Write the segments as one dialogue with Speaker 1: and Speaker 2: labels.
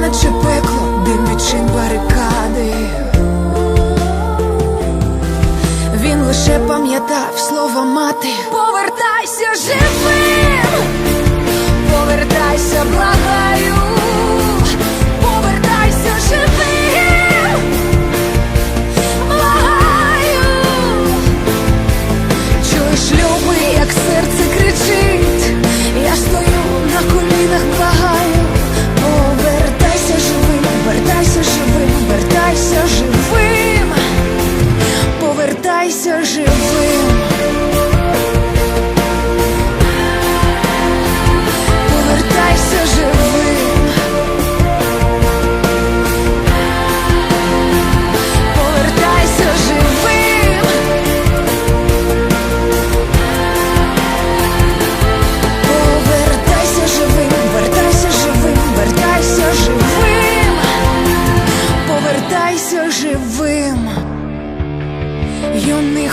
Speaker 1: Наче пекло, відчин барикади. Він лише пам'ятав слова мати. Повертайся живим, повертайся, благаю,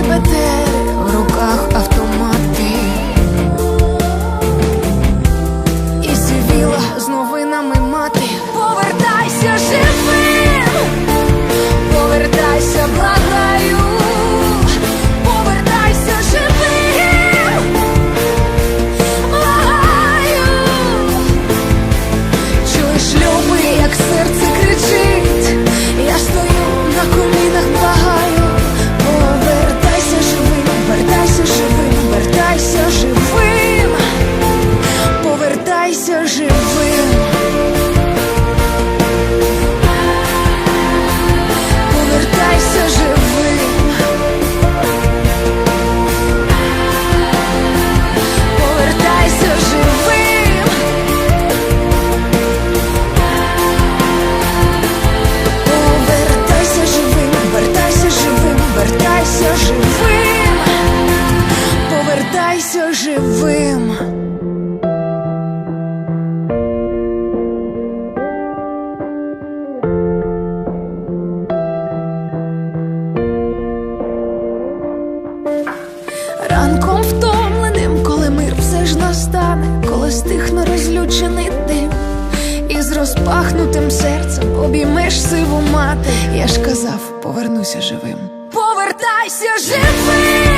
Speaker 1: but живим. Повертайся живим. Стихне розлючений дим, і з розпахнутим серцем обіймеш сиву мати. Я ж казав, повернуся живим. Повертайся живим!